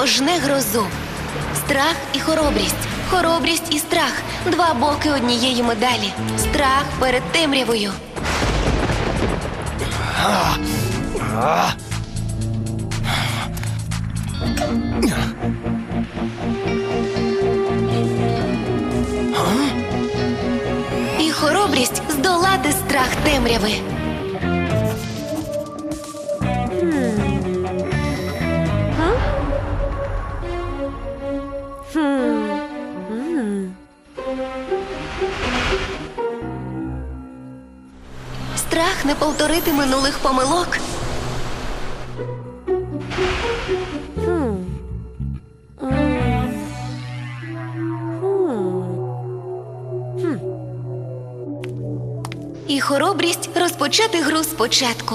вітер, пожне грозу. Страх і хоробрість, хоробрість і страх два боки однієї медалі. Страх перед темрявою. І хоробрість здолати страх темряви. Страх не повторити минулих помилок. І хоробрість розпочати гру спочатку.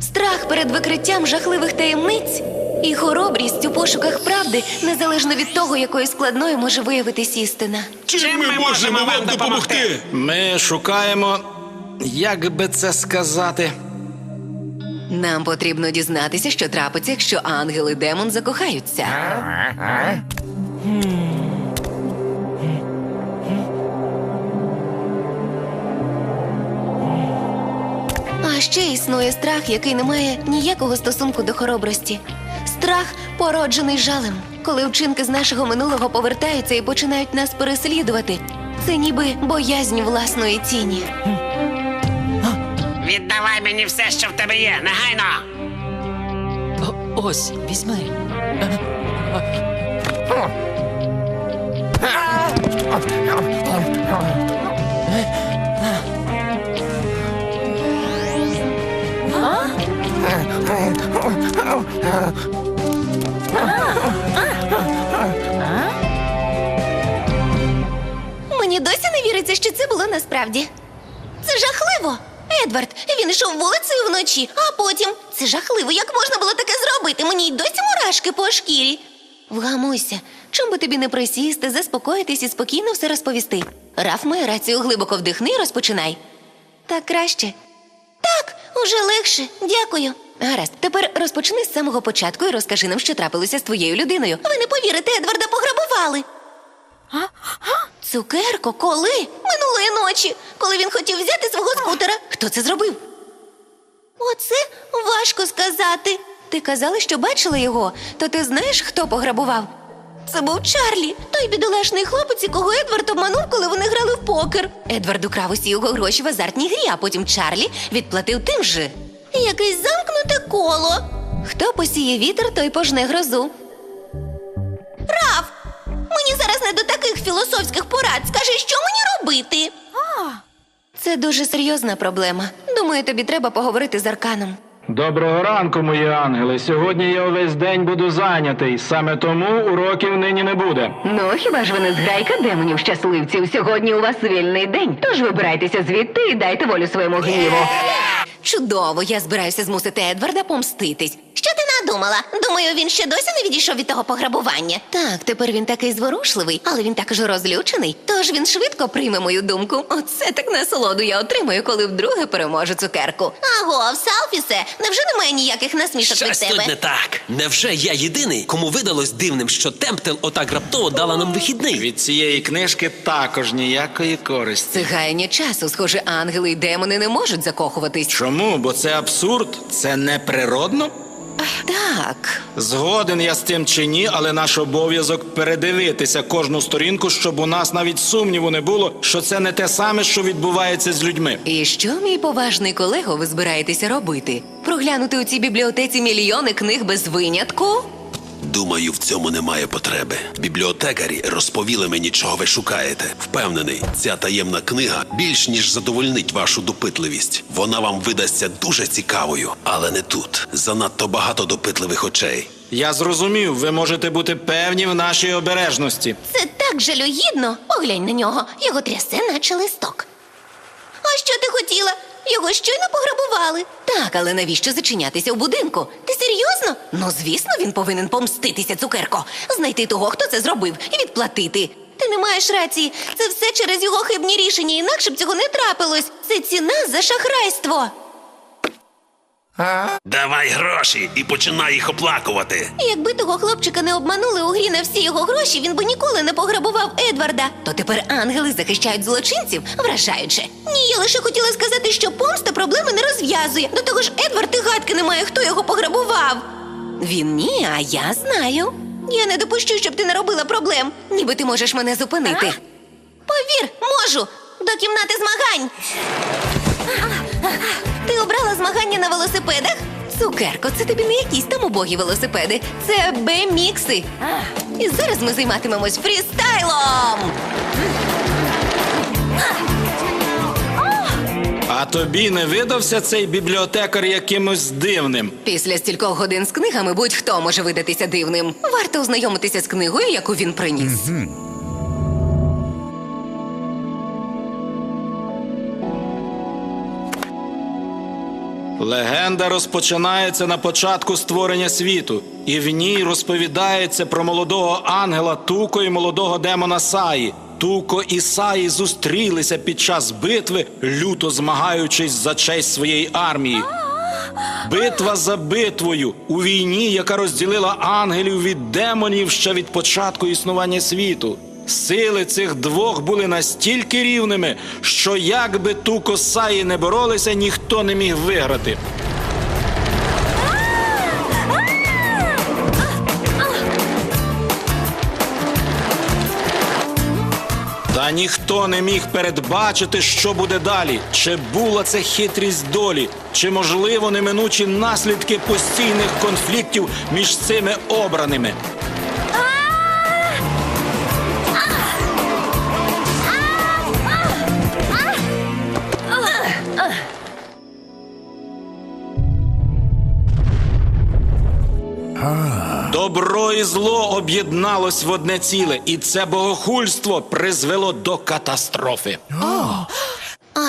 Страх перед викриттям жахливих таємниць і хоробрість у пошуках правди, незалежно від того, якою складною може виявитись істина. Чим ми можемо вам допомогти? Ми шукаємо, як би це сказати. Нам потрібно дізнатися, що трапиться, якщо ангел і демон закохаються. А ще існує страх, який не має ніякого стосунку до хоробрості. Страх породжений жалем, коли вчинки з нашого минулого повертаються і починають нас переслідувати. Це ніби боязнь власної тіні. Віддавай мені все, що в тебе є, негайно. О, ось, візьми. Мені досі не віриться, що це було насправді. Це жахливо. Едвард, він йшов вулицею вночі, а потім це жахливо. Як можна було таке зробити? Мені й досі мурашки по шкірі. Вгамуйся, чим би тобі не присісти, заспокоїтись і спокійно все розповісти. Раф має рацію глибоко вдихни і розпочинай. Так краще. Так, уже легше. Дякую. Гаразд, тепер розпочни з самого початку і розкажи нам, що трапилося з твоєю людиною. Ви не повірите, Едварда пограбували. Цукерко, коли? Минулої ночі, коли він хотів взяти свого скутера. Хто це зробив? Оце важко сказати. Ти казала, що бачила його, то ти знаєш, хто пограбував? Це був Чарлі, той бідолашний хлопець, якого Едвард обманув, коли вони грали в покер. Едвард украв усі його гроші в азартній грі, а потім Чарлі відплатив тим же. Якесь замкнуте коло. Хто посіє вітер, той пожне грозу. Раф, мені зараз не до таких філософських порад. Скажи, що мені робити? Це дуже серйозна проблема. Думаю, тобі треба поговорити з Арканом. Доброго ранку, мої ангели. Сьогодні я увесь день буду зайнятий. Саме тому уроків нині не буде. Ну, хіба ж ви не зграйка демонів щасливців? Сьогодні у вас вільний день. Тож вибирайтеся звідти і дайте волю своєму гніву. Чудово, я збираюся змусити Едварда помститись. Що ти надумала? Думаю, він ще досі не відійшов від того пограбування. Так, тепер він такий зворушливий, але він також розлючений. Тож він швидко прийме мою думку. Оце так насолоду я отримаю, коли вдруге переможу цукерку. Аго, Салфісе, невже немає ніяких насмішок Щось від тебе? тут не так. Невже я єдиний, кому видалось дивним, що Темптел отак раптово дала нам вихідний? Від цієї книжки також ніякої користі. Це гаяння часу. Схоже, ангели і демони не можуть закохуватись. Чому? Бо це абсурд, це неприродно. Так. Згоден я з тим чи ні, але наш обов'язок передивитися кожну сторінку, щоб у нас навіть сумніву не було, що це не те саме, що відбувається з людьми. І що, мій поважний колего, ви збираєтеся робити? Проглянути у цій бібліотеці мільйони книг без винятку? Думаю, в цьому немає потреби. Бібліотекарі розповіли мені, чого ви шукаєте. Впевнений, ця таємна книга більш ніж задовольнить вашу допитливість. Вона вам видасться дуже цікавою, але не тут. Занадто багато допитливих очей. Я зрозумів, ви можете бути певні в нашій обережності. Це так жалюгідно. Поглянь на нього, його трясе, наче листок. А що ти хотіла? Його щойно пограбували. Так, але навіщо зачинятися в будинку? Ти серйозно? Ну, звісно, він повинен помститися, цукерко, знайти того, хто це зробив, і відплатити. Ти не маєш рації. Це все через його хибні рішення, інакше б цього не трапилось. Це ціна за шахрайство. Давай гроші і починай їх оплакувати. Якби того хлопчика не обманули у грі на всі його гроші, він би ніколи не пограбував Едварда. То тепер ангели захищають злочинців, вражаюче. Ні, я лише хотіла сказати, що помста проблеми не розв'язує. До того ж, Едвард і гадки не має, хто його пограбував. Він ні, а я знаю. Я не допущу, щоб ти не робила проблем. Ніби ти можеш мене зупинити. Повір, можу. До кімнати змагань. Ти обрала змагання на велосипедах? Цукерко, це тобі не якісь там убогі велосипеди. Це Б-мікси. І зараз ми займатимемось фрістайлом. А тобі не видався цей бібліотекар якимось дивним. Після стількох годин з книгами будь-хто може видатися дивним. Варто ознайомитися з книгою, яку він приніс. Легенда розпочинається на початку створення світу, і в ній розповідається про молодого ангела Туко і молодого демона Саї. Туко і Саї зустрілися під час битви, люто змагаючись за честь своєї армії. Битва за битвою у війні, яка розділила ангелів від демонів ще від початку існування світу. Сили цих двох були настільки рівними, що як би Туко з Саї не боролися, ніхто не міг виграти. Та ніхто не міг передбачити, що буде далі. Чи була це хитрість долі, чи можливо неминучі наслідки постійних конфліктів між цими обраними. Добро і зло об'єдналось в одне ціле, і це богохульство призвело до катастрофи.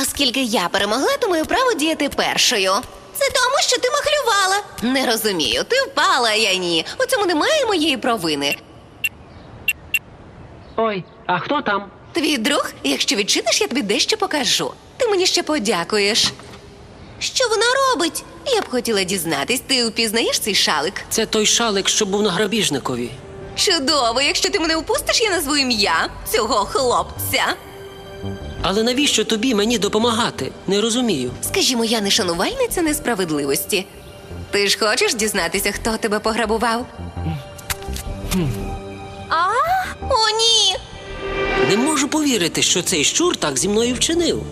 Оскільки я перемогла, то маю право діяти першою. Це тому, що ти махлювала. Не розумію, ти впала, а я ні. У цьому немає моєї провини. Ой, а хто там? Твій друг, якщо відчиниш, я тобі дещо покажу. Ти мені ще подякуєш. Що вона робить? Я б хотіла дізнатись, ти впізнаєш цей шалик? Це той шалик, що був на грабіжникові. Чудово, якщо ти мене впустиш, я назву ім'я цього хлопця. Але навіщо тобі мені допомагати? Не розумію. Скажімо, я не шанувальниця несправедливості. Ти ж хочеш дізнатися, хто тебе пограбував? А? О, ні! Не можу повірити, що цей щур так зі мною вчинив.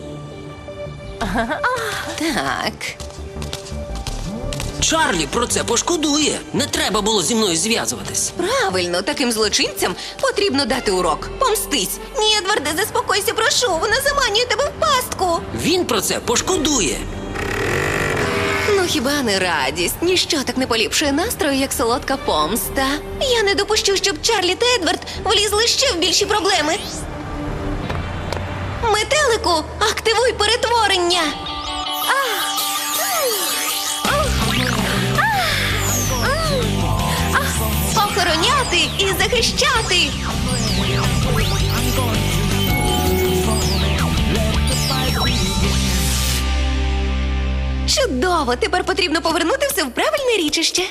Так. Чарлі про це пошкодує. Не треба було зі мною зв'язуватись. Правильно, таким злочинцям потрібно дати урок. Помстись. Ні, Едварде, заспокойся, прошу. Вона заманює тебе в пастку. Він про це пошкодує. Ну хіба не радість? Ніщо так не поліпшує настрою, як солодка помста. Я не допущу, щоб Чарлі та Едвард влізли ще в більші проблеми. Метелику, активуй перетворення. Охороняти і захищати. Чудово! Тепер потрібно повернути все в правильне річище.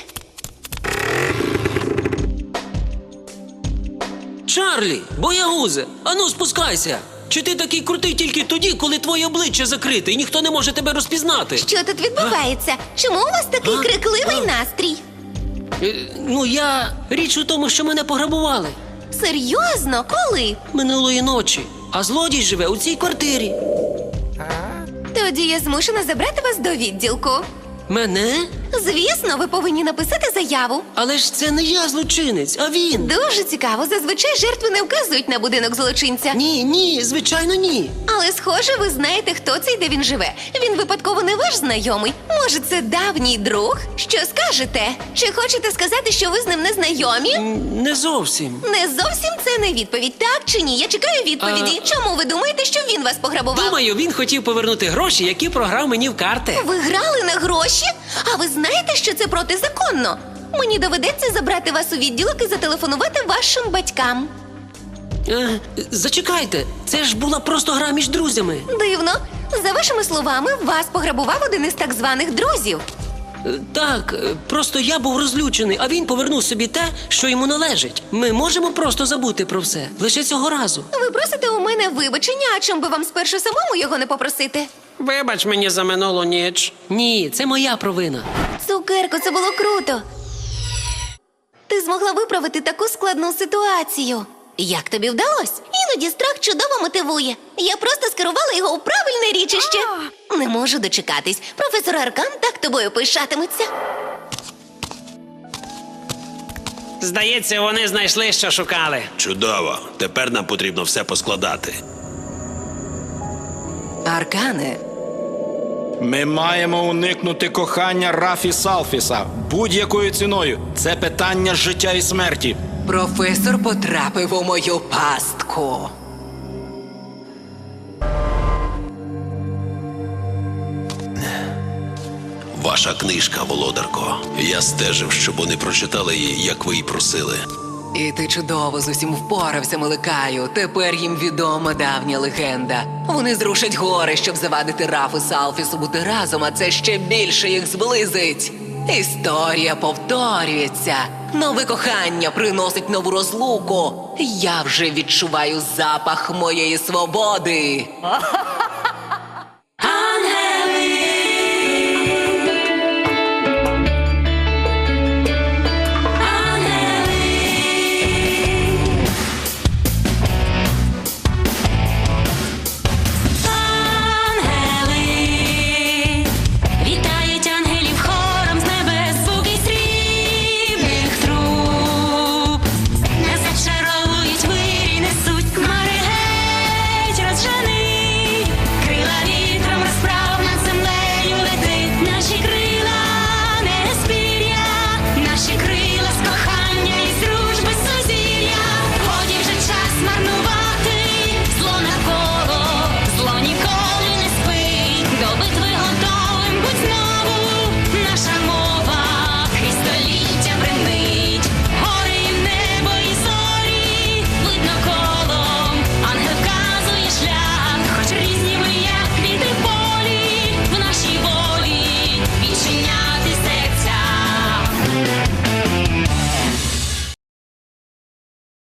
Чарлі, боягузе, ану спускайся. Чи ти такий крутий тільки тоді, коли твоє обличчя закрите і ніхто не може тебе розпізнати? Що тут відбувається? Чому у вас такий А? крикливий А? настрій? Е, Ну я річ у тому, що мене пограбували Серйозно, коли? минулої ночі, а злодій живе у цій квартирі. Тоді я змушена забрати вас до відділку. Мене? Звісно, ви повинні написати заяву. Але ж це не я злочинець, а він. Дуже цікаво. Зазвичай жертви не вказують на будинок злочинця. Ні, ні, звичайно, ні. Але схоже, ви знаєте, хто це і де він живе. Він випадково не ваш знайомий. Може, це давній друг? Що скажете? Чи хочете сказати, що ви з ним не знайомі? М, Не зовсім. Не зовсім це не відповідь, так чи ні? Я чекаю відповіді. Чому ви думаєте, що він вас пограбував? Думаю, він хотів повернути гроші, які програв мені в карти. Ви грали на гроші? А ви знаєте, що це протизаконно? Мені доведеться забрати вас у відділок і зателефонувати вашим батькам. Е, зачекайте, це ж була просто гра між друзями. Дивно. За вашими словами, вас пограбував один із так званих друзів. Е, Так, е, просто я був розлючений, а він повернув собі те, що йому належить. Ми можемо просто забути про все. Лише цього разу. Ви просите у мене вибачення, а чим би вам спершу самому його не попросити? Вибач мені за минулу ніч. Ні, це моя провина. Цукерко, це було круто. Ти змогла виправити таку складну ситуацію. Як тобі вдалося? Іноді страх чудово мотивує. Я просто скерувала його у правильне річище. Не можу дочекатись. Професор Аркан так тобою пишатиметься. Здається, вони знайшли, що шукали. Чудово. Тепер нам потрібно все поскладати. Аркане, Ми маємо уникнути кохання Рафі Салфіса будь-якою ціною. Це питання життя і смерті. професор потрапив у мою пастку. Ваша книжка, володарко. Я стежив, щоб вони прочитали її, як ви й просили. І ти чудово з усім впорався, Миликаю. Тепер їм відома давня легенда. Вони зрушать гори, щоб завадити Рафу Салфісу бути разом, а це ще більше їх зблизить. Історія повторюється. Нове кохання приносить нову розлуку. Я вже відчуваю запах моєї свободи.